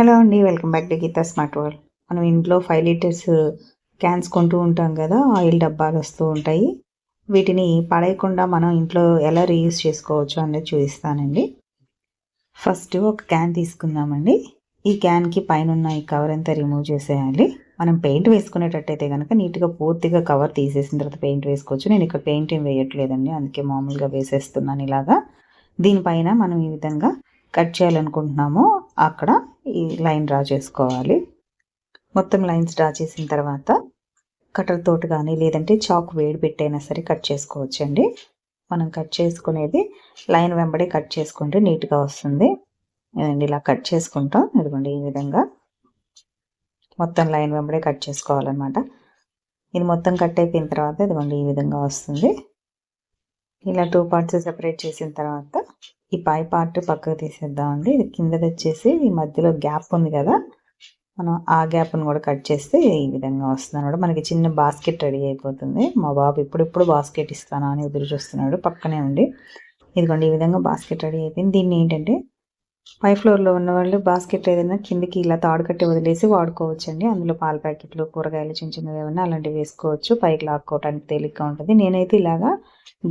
Hello అండి welcome back to Geetha smart world. మనం ఇంట్లో ఫైవ్ లీటర్స్ క్యాన్స్ కొంటూ ఉంటాం కదా ఆయిల్ డబ్బాలు వస్తూ ఉంటాయి. వీటిని పడేయకుండా మనం ఇంట్లో ఎలా రీయూజ్ చేసుకోవచ్చు అనేది చూపిస్తానండి. ఫస్ట్ ఒక క్యాన్ తీసుకుందామండి. ఈ క్యాన్కి పైన ఉన్న ఈ కవర్ అంతా రిమూవ్ చేసేయాలి. మనం పెయింట్ వేసుకునేటట్టయితే కనుక నీట్గా పూర్తిగా కవర్ తీసేసిన తర్వాత పెయింట్ వేసుకోవచ్చు. నేను ఇక్కడ పెయింట్ ఏం వేయట్లేదండి అందుకే మామూలుగా వేసేస్తున్నాను ఇలాగా. దీనిపైన మనం ఈ విధంగా కట్ చేయాలనుకుంటున్నామో అక్కడ ఈ లైన్ డ్రా చేసుకోవాలి. మొత్తం లైన్స్ డ్రా చేసిన తర్వాత కటర్ తోటి కానీ లేదంటే చాక్ వేడి పెట్టైనా సరే కట్ చేసుకోవచ్చండి. మనం కట్ చేసుకునేది లైన్ వెంబడి కట్ చేసుకుంటే నీట్గా వస్తుంది. ఇదండి ఇలా కట్ చేసుకుంటాం. ఇదిగోండి ఈ విధంగా మొత్తం లైన్ వెంబడే కట్ చేసుకోవాలన్నమాట. ఇది మొత్తం కట్ అయిపోయిన తర్వాత ఇదిగోండి ఈ విధంగా వస్తుంది. ఇలా టూ పార్ట్స్ సెపరేట్ చేసిన తర్వాత ఈ పై పార్ట్ పక్కకు తీసేద్దామండి. ఇది కిందది వచ్చేసి ఈ మధ్యలో గ్యాప్ ఉంది కదా మనం ఆ గ్యాప్ను కూడా కట్ చేస్తే ఈ విధంగా వస్తుంది అనమాట మనకి చిన్న బాస్కెట్ రెడీ అయిపోతుంది. మా బాబు ఇప్పుడిప్పుడు బాస్కెట్ ఇస్తాను అని ఎదురు చూస్తున్నాడు. పక్కనే ఉండి ఇదిగోండి ఈ విధంగా బాస్కెట్ రెడీ అయిపోయింది. దీన్ని ఏంటంటే పై ఫ్లోర్లో ఉన్న వాళ్ళు బాస్కెట్ ఏదైనా కిందికి ఇలా తాడు కట్టి వదిలేసి వాడుకోవచ్చండి. అందులో పాల ప్యాకెట్లు కూరగాయలు చిన్న చిన్నవి ఏమైనా అలాంటివి వేసుకోవచ్చు. పైకి లాక్కోవడానికి తేలిగ్గా ఉంటుంది. నేనైతే ఇలాగా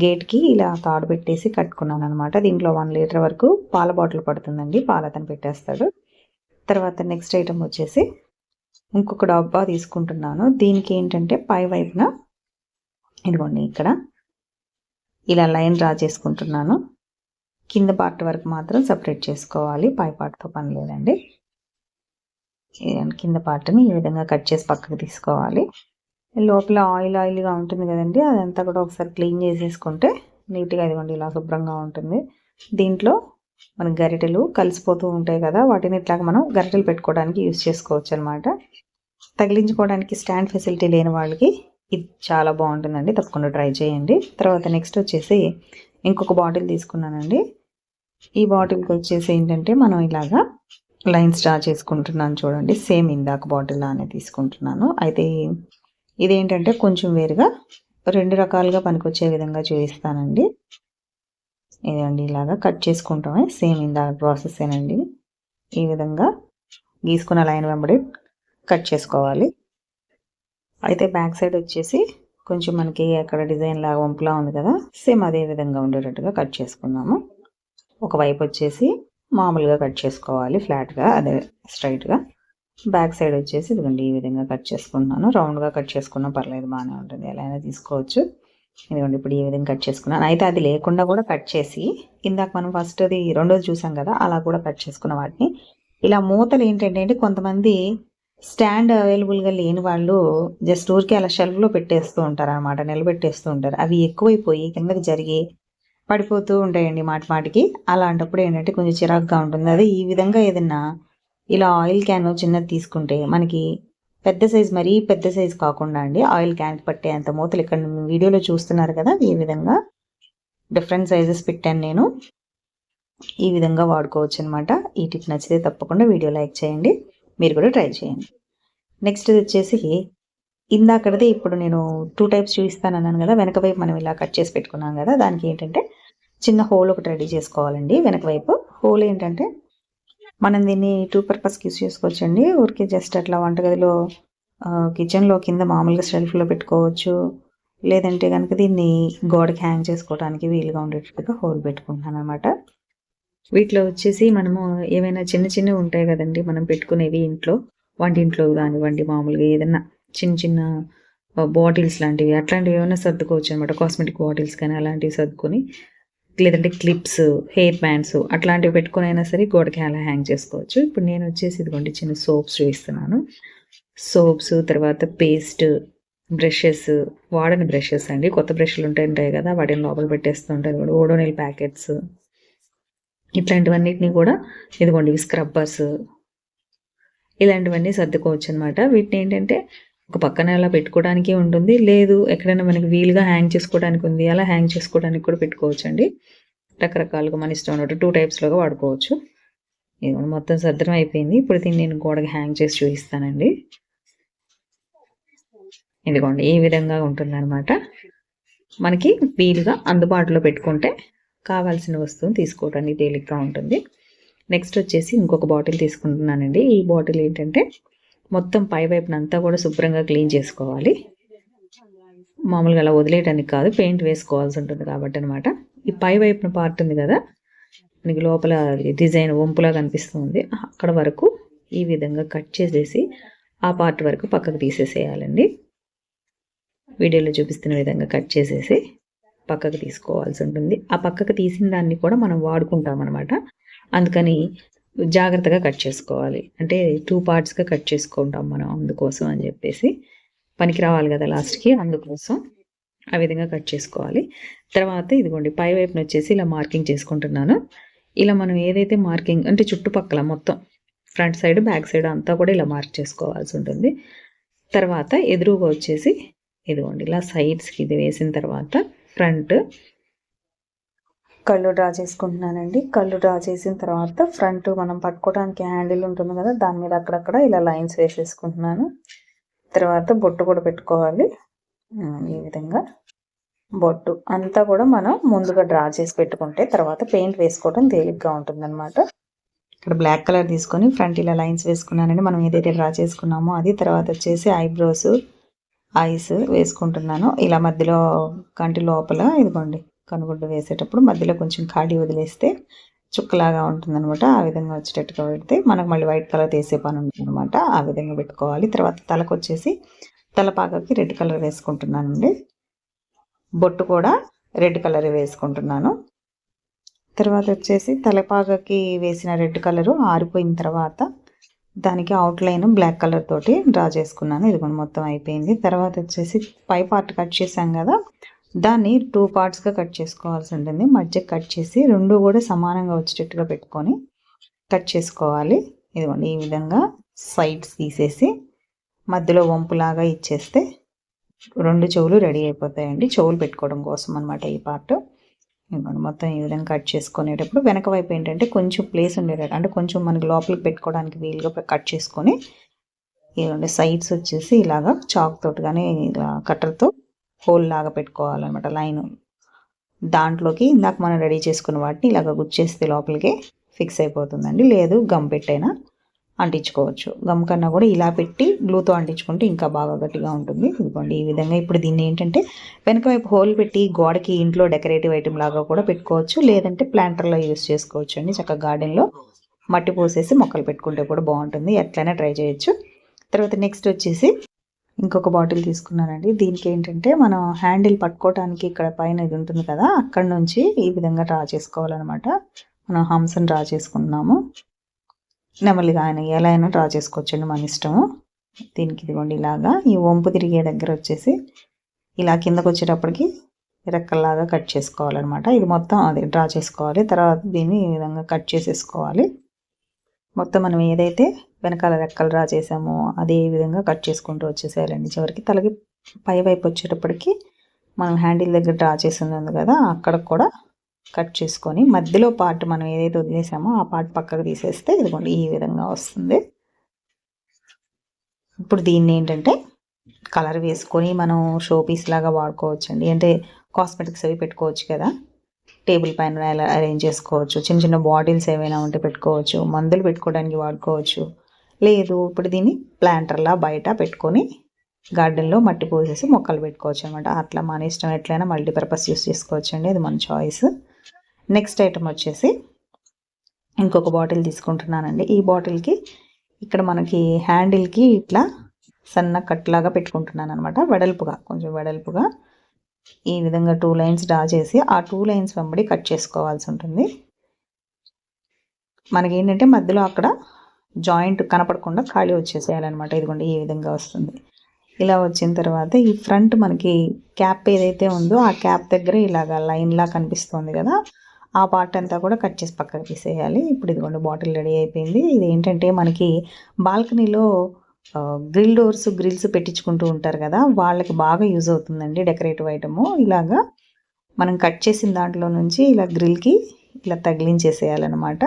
గేట్కి ఇలా తాడు పెట్టేసి కట్టుకున్నాను అనమాట దీంట్లో వన్ లీటర్ వరకు పాల బాటిల్ పడుతుందండి. పాలతను పెట్టేస్తాడు. తర్వాత నెక్స్ట్ ఐటమ్ వచ్చేసి ఇంకొక డబ్బా తీసుకుంటున్నాను. దీనికి ఏంటంటే పై వైపున ఇదిగోండి ఇక్కడ ఇలా లైన్ డ్రా చేసుకుంటున్నాను. కింద పార్ట్ వరకు మాత్రం సపరేట్ చేసుకోవాలి. పై పార్ట్తో పని లేదండి. కింద పార్ట్ని ఈ విధంగా కట్ చేసి పక్కకు తీసుకోవాలి. లోపల ఆయిల్ ఆయిల్గా ఉంటుంది కదండి. అదంతా కూడా ఒకసారి క్లీన్ చేసేసుకుంటే నీట్గా ఇదిగోండి ఇలా శుభ్రంగా ఉంటుంది. దీంట్లో మన గరిటెలు కలిసిపోతూ ఉంటాయి కదా వాటిని ఇట్లాగా మనం గరిటెలు పెట్టుకోవడానికి యూజ్ చేసుకోవచ్చు అనమాట తగిలించుకోవడానికి స్టాండ్ ఫెసిలిటీ లేని వాళ్ళకి ఇది చాలా బాగుంటుందండి. తప్పకుండా ట్రై చేయండి. తర్వాత నెక్స్ట్ వచ్చేసి ఇంకొక బాటిల్ తీసుకున్నానండి. ఈ బాటిల్కి వచ్చేసి ఏంటంటే మనం ఇలాగా లైన్స్ డ్రా చేసుకుంటున్నాను చూడండి. సేమ్ ఇందాక బాటిల్ లానే తీసుకుంటున్నాను. అయితే ఇదేంటంటే కొంచెం వేరుగా రెండు రకాలుగా పనికొచ్చే విధంగా చూపిస్తానండి ఇదండి ఇలాగా కట్ చేసుకుంటామే. సేమ్ ఇందాక ప్రాసెస్ేనండి ఈ విధంగా గీసుకున్న లైన్ వెంబడి కట్ చేసుకోవాలి. అయితే బ్యాక్ సైడ్ వచ్చేసి కొంచెం మనకి అక్కడ డిజైన్ లాగా వంపులా ఉంది కదా. సేమ్ అదే విధంగా ఉండేటట్టుగా కట్ చేసుకున్నాము. ఒకవైపు వచ్చేసి మామూలుగా కట్ చేసుకోవాలి ఫ్లాట్గా అదే స్ట్రైట్గా బ్యాక్ సైడ్ వచ్చేసి ఇదిగోండి ఈ విధంగా కట్ చేసుకుంటున్నాను రౌండ్గా కట్ చేసుకున్నా పర్లేదు బాగానే ఉంటుంది. ఎలా అయినా తీసుకోవచ్చు. ఇదిగోండి ఇప్పుడు ఈ విధంగా కట్ చేసుకున్నాను. అయితే అది లేకుండా కూడా కట్ చేసి ఇందాక మనం ఫస్ట్ అది రెండోది చూసాం కదా అలా కూడా కట్ చేసుకున్న వాటిని. ఇలా మూతలు ఏంటంటే కొంతమంది స్టాండ్ అవైలబుల్గా లేని వాళ్ళు జస్ట్ ఊరికే అలా షెల్ఫ్లో పెట్టేస్తూ ఉంటారు అనమాట నిలబెట్టేస్తూ ఉంటారు. అవి ఎక్కువైపోయి కిందకి జరిగి పడిపోతూ ఉంటాయండి మాట మాటికి. అలాంటప్పుడు ఏంటంటే కొంచెం చిరాకుగా ఉంటుంది. అదే ఈ విధంగా ఏదన్నా ఇలా ఆయిల్ క్యాన్ చిన్నది తీసుకుంటే మనకి పెద్ద సైజ్ మరీ పెద్ద సైజ్ కాకుండా అండి ఆయిల్ క్యాన్ పట్టే అంత మూతలు. ఇక్కడ వీడియోలో చూస్తున్నారు కదా ఈ విధంగా డిఫరెంట్ సైజెస్ పెట్టాను నేను. ఈ విధంగా వాడుకోవచ్చు అనమాట ఈ టిప్ నచ్చితే తప్పకుండా వీడియో లైక్ చేయండి. మీరు కూడా ట్రై చేయండి. నెక్స్ట్ వచ్చేసి ఇందాకడది ఇప్పుడు నేను టూ టైప్స్ చూపిస్తాను అన్నాను కదా వెనక వైపు మనం ఇలా కట్ చేసి పెట్టుకున్నాం కదా దానికి ఏంటంటే చిన్న హోల్ ఒకటి రెడీ చేసుకోవాలండి వెనక వైపు. హోల్ ఏంటంటే మనం దీన్ని టూ పర్పస్కి యూస్ చేసుకోవచ్చండి. ఊరికే జస్ట్ అట్లా వంటగదిలో కిచెన్లో కింద మామూలుగా షెల్ఫ్లో పెట్టుకోవచ్చు. లేదంటే కనుక దీన్ని గోడకి హ్యాంగ్ చేసుకోవడానికి వీలుగా ఉండేటట్టుగా హోల్ పెట్టుకుంటాను అనమాట వీటిలో వచ్చేసి మనము ఏమైనా చిన్న చిన్నవి ఉంటాయి కదండి మనం పెట్టుకునేవి ఇంట్లో వంటింట్లో కానివ్వండి మామూలుగా ఏదైనా చిన్న చిన్న బాటిల్స్ లాంటివి అట్లాంటివి ఏమైనా సర్దుకోవచ్చు అనమాట కాస్మెటిక్ బాటిల్స్ కానీ అలాంటివి సర్దుకొని లేదంటే క్లిప్స్ హెయిర్ బ్యాండ్స్ అట్లాంటివి పెట్టుకుని అయినా సరే గోడకి అలా హ్యాంగ్ చేసుకోవచ్చు. ఇప్పుడు నేను వచ్చేసి ఇదిగోండి చిన్న సోప్స్ చూపిస్తున్నాను. సోప్స్ తర్వాత పేస్ట్ బ్రషెస్ వాడని బ్రషెస్ అండి. కొత్త బ్రష్లు ఉంటాయి కదా వాటిని లోపల పెట్టేస్తూ ఉంటారు కూడా ఓడోనిల్ ప్యాకెట్స్ ఇట్లాంటివన్నిటిని కూడా ఇదిగోండి స్క్రబ్బర్స్ ఇలాంటివన్నీ సర్దుకోవచ్చు అనమాట వీటిని ఏంటంటే ఒక పక్కన అలా పెట్టుకోవడానికి ఉంటుంది. లేదు ఎక్కడైనా మనకి వీలుగా హ్యాంగ్ చేసుకోవడానికి ఉంది. అలా హ్యాంగ్ చేసుకోవడానికి కూడా పెట్టుకోవచ్చు అండి రకరకాలుగా మన ఇష్టం ఉన్నట్టు టూ టైప్స్లోగా వాడుకోవచ్చు. ఇదిగోండి మొత్తం సర్దనం అయిపోయింది. ఇప్పుడు దీన్ని నేను గోడకి హ్యాంగ్ చేసి చూపిస్తానండి. ఇదిగోండి ఈ విధంగా ఉంటుందన్నమాట. మనకి వీలుగా అందుబాటులో పెట్టుకుంటే కావాల్సిన వస్తువుని తీసుకోవడానికి తేలిగ్గా ఉంటుంది. నెక్స్ట్ వచ్చేసి ఇంకొక బాటిల్ తీసుకుంటున్నానండి. ఈ బాటిల్ ఏంటంటే మొత్తం పై వైపునంతా కూడా శుభ్రంగా క్లీన్ చేసుకోవాలి. మామూలుగా అలా వదిలేయడానికి కాదు పెయింట్ వేసుకోవాల్సి ఉంటుంది కాబట్టి అనమాట ఈ పై వైపున పార్ట్ ఉంది కదా మనకి లోపల డిజైన్ వంపులా కనిపిస్తుంది. అక్కడ వరకు ఈ విధంగా కట్ చేసేసి ఆ పార్ట్ వరకు పక్కకు తీసేసేయాలండి. వీడియోలో చూపిస్తున్న విధంగా కట్ చేసేసి పక్కకు తీసుకోవాల్సి ఉంటుంది ఆ పక్కకు తీసిన దాన్ని కూడా మనం వాడుకుంటాం అనమాట అందుకని జాగ్రత్తగా కట్ చేసుకోవాలి. అంటే టూ పార్ట్స్గా కట్ చేసుకుంటాం మనం అందుకోసం అని చెప్పేసి. పనికి రావాలి కదా లాస్ట్కి అందుకోసం ఆ విధంగా కట్ చేసుకోవాలి. తర్వాత ఇదిగోండి పై వైపున వచ్చేసి ఇలా మార్కింగ్ చేసుకుంటున్నాను. ఇలా మనం ఏదైతే మార్కింగ్ అంటే చుట్టుపక్కల మొత్తం ఫ్రంట్ సైడ్ బ్యాక్ సైడ్ అంతా కూడా ఇలా మార్క్ చేసుకోవాల్సి ఉంటుంది. తర్వాత ఎదురుగా వచ్చేసి ఇదిగోండి ఇలా సైడ్స్కి ఇది వేసిన తర్వాత ఫ్రంట్ కళ్ళు డ్రా చేసుకుంటున్నానండి. కళ్ళు డ్రా చేసిన తర్వాత ఫ్రంట్ మనం పట్టుకోవడానికి హ్యాండిల్ ఉంటుంది కదా దాని మీద అక్కడక్కడ ఇలా లైన్స్ వేసేసుకుంటున్నాను. తర్వాత బొట్టు కూడా పెట్టుకోవాలి. ఈ విధంగా బొట్టు అంతా కూడా మనం ముందుగా డ్రా చేసి పెట్టుకుంటే తర్వాత పెయింట్ వేసుకోవడం తేలిగ్గా ఉంటుందన్నమాట. ఇక్కడ బ్లాక్ కలర్ తీసుకొని ఫ్రంట్ ఇలా లైన్స్ వేసుకున్నానండి. మనం ఏదైతే డ్రా చేసుకున్నామో అది తర్వాత వచ్చేసి ఐబ్రోస్ ఐస్ వేసుకుంటున్నాను. ఇలా మధ్యలో కంటి లోపల ఇదిగోండి. కనుగుడ్డు వేసేటప్పుడు మధ్యలో కొంచెం ఖాళీ వదిలేస్తే చుక్కలాగా ఉంటుందన్నమాట. ఆ విధంగా వచ్చేటట్టుగా పెడితే మనకు మళ్ళీ వైట్ కలర్ వేసే పని ఉంటుందన్నమాట. ఆ విధంగా పెట్టుకోవాలి. తర్వాత తలకు వచ్చేసి తలపాకకి రెడ్ కలర్ వేసుకుంటున్నానండి. బొట్టు కూడా రెడ్ కలర్ వేసుకుంటున్నాను. తర్వాత వచ్చేసి తలపాకకి వేసిన రెడ్ కలరు ఆరిపోయిన తర్వాత దానికి అవుట్లైన్ బ్లాక్ కలర్ తోటి డ్రా చేసుకున్నాను. ఇది కూడా మొత్తం అయిపోయింది. తర్వాత వచ్చేసి పై పార్ట్ కట్ చేసాం కదా దాన్ని టూ పార్ట్స్గా కట్ చేసుకోవాల్సి ఉంటుంది. మధ్య కట్ చేసి రెండు కూడా సమానంగా వచ్చేటట్టుగా పెట్టుకొని కట్ చేసుకోవాలి. ఇదిగోండి ఈ విధంగా సైడ్స్ తీసేసి మధ్యలో వంపులాగా ఇచ్చేస్తే రెండు చెవులు రెడీ అయిపోతాయండి. చెవులు పెట్టుకోవడం కోసం అనమాట ఈ పార్ట్ ఇవ్వండి మొత్తం ఈ విధంగా కట్ చేసుకునేటప్పుడు వెనక వైపు ఏంటంటే కొంచెం ప్లేస్ ఉండేటట్టు అంటే కొంచెం మనకి లోపలికి పెట్టుకోవడానికి వీలుగా కట్ చేసుకొని ఇవ్వండి సైడ్స్ వచ్చేసి ఇలాగా చాక్ తోటి కానీ ఇలా కట్టర్తో హోల్ లాగా పెట్టుకోవాలన్నమాట లైన్. దాంట్లోకి ఇందాక మనం రెడీ చేసుకున్న వాటిని ఇలాగ గుచ్చేస్తే లోపలికి ఫిక్స్ అయిపోతుందండి. లేదు గమ్ పెట్టైనా అంటించుకోవచ్చు. గమ్ కన్నా కూడా ఇలా పెట్టి గ్లూతో అంటించుకుంటే ఇంకా బాగా గట్టిగా ఉంటుంది. ఇదిగోండి ఈ విధంగా ఇప్పుడు దీన్ని ఏంటంటే వెనక వైపు హోల్ పెట్టి గోడకి ఇంట్లో డెకరేటివ్ ఐటెం లాగా కూడా పెట్టుకోవచ్చు. లేదంటే ప్లాంటర్లో యూస్ చేసుకోవచ్చు అండి. చక్కగా గార్డెన్లో మట్టి పోసేసి మొక్కలు పెట్టుకుంటే కూడా బాగుంటుంది. ఎట్లయినా ట్రై చేయొచ్చు. తర్వాత నెక్స్ట్ వచ్చేసి ఇంకొక బాటిల్ తీసుకున్నానండి. దీనికి ఏంటంటే మనం హ్యాండిల్ పట్టుకోవడానికి ఇక్కడ పైన ఇది ఉంటుంది కదా అక్కడ నుంచి ఈ విధంగా డ్రా చేసుకోవాలన్నమాట. మనం హంసను డ్రా చేసుకుంటున్నాము. నెమలిగా ఆయన ఎలా అయినా డ్రా చేసుకోవచ్చండి మన ఇష్టము. దీనికి ఇదిగోండి ఇలాగా. ఈ వంపు తిరిగే దగ్గర వచ్చేసి ఇలా కిందకు వచ్చేటప్పటికి రెక్కల్లాగా కట్ చేసుకోవాలన్నమాట. ఇది మొత్తం అది డ్రా చేసుకోవాలి. తర్వాత దీన్ని ఈ విధంగా కట్ చేసేసుకోవాలి. మొత్తం మనం ఏదైతే వెనకాల రెక్కలు డ్రా చేసామో అదే విధంగా కట్ చేసుకుంటూ వచ్చేసేయాలండి. చివరికి తలకి పై వైపు వచ్చేటప్పటికి మనం హ్యాండిల్ దగ్గర డ్రా చేసింది కదా అక్కడ కూడా కట్ చేసుకొని మధ్యలో పార్ట్ మనం ఏదైతే వదిలేసామో ఆ పార్ట్ పక్కకు తీసేస్తే ఇదిగోండి ఈ విధంగా వస్తుంది. ఇప్పుడు దీన్ని ఏంటంటే కలర్ వేసుకొని మనం షో పీస్ లాగా వాడుకోవచ్చండి. అంటే కాస్మెటిక్స్ అవి పెట్టుకోవచ్చు కదా. టేబుల్ పైన ఎలా అరేంజ్ చేసుకోవచ్చు. చిన్న చిన్న బాటిల్స్ ఏవైనా ఉంటే పెట్టుకోవచ్చు. మందులు పెట్టుకోవడానికి వాడుకోవచ్చు. లేదు ఇప్పుడు దీన్ని ప్లాంటర్లా బయట పెట్టుకొని గార్డెన్లో మట్టి పోసేసి మొక్కలు పెట్టుకోవచ్చు అనమాట అట్లా మన ఇష్టం ఎట్లయినా మల్టీపర్పస్ యూస్ చేసుకోవచ్చు అండి అది మన చాయిస్ నెక్స్ట్ ఐటమ్ వచ్చేసి ఇంకొక బాటిల్ తీసుకుంటున్నానండి. ఈ బాటిల్కి ఇక్కడ మనకి హ్యాండిల్కి ఇట్లా సన్న కట్లాగా పెట్టుకుంటున్నాను అనమాట వెడల్పుగా కొంచెం వెడల్పుగా. ఈ విధంగా టూ లైన్స్ డ్రా చేసి ఆ టూ లైన్స్ వెంబడి కట్ చేసుకోవాల్సి ఉంటుంది. మనకి ఏంటంటే మధ్యలో అక్కడ జాయింట్ కనపడకుండా ఖాళీ వచ్చేసేయాలన్నమాట. ఇదిగోండి ఈ విధంగా వస్తుంది. ఇలా వచ్చిన తర్వాత ఈ ఫ్రంట్ మనకి క్యాప్ ఏదైతే ఉందో ఆ క్యాప్ దగ్గర ఇలాగా లైన్లా కనిపిస్తుంది కదా ఆ పార్ట్ అంతా కూడా కట్ చేసి పక్కకు తీసేయాలి. ఇప్పుడు ఇదిగోండి బాటిల్ రెడీ అయిపోయింది. ఇది ఏంటంటే మనకి బాల్కనీలో గ్రిల్ డోర్స్ గ్రిల్స్ పెట్టించుకుంటూ ఉంటారు కదా వాళ్ళకి బాగా యూజ్ అవుతుందండి డెకరేటివ్ ఐటము ఇలాగా మనం కట్ చేసిన దాంట్లో నుంచి ఇలా గ్రిల్కి ఇలా తగిలించేసేయాలన్నమాట.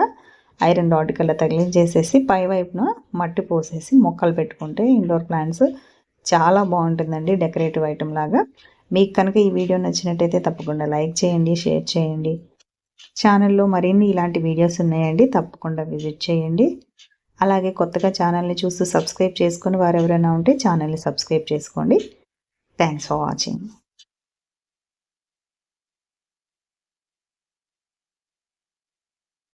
ఐరన్ రాడ్కి తగిలించేసేసి పై వైపున మట్టి పోసేసి మొక్కలు పెట్టుకుంటే ఇండోర్ ప్లాంట్స్ చాలా బాగుంటుందండి డెకరేటివ్ ఐటెం లాగా. మీకు కనుక ఈ వీడియో నచ్చినట్టయితే తప్పకుండా లైక్ చేయండి షేర్ చేయండి. ఛానల్లో మరిన్ని ఇలాంటి వీడియోస్ ఉన్నాయండి తప్పకుండా విజిట్ చేయండి. అలాగే కొత్తగా ఛానల్ని చూస్తూ సబ్స్క్రైబ్ చేసుకుని వారు ఎవరైనా ఉంటే ఛానల్ని సబ్స్క్రైబ్ చేసుకోండి. Thanks for watching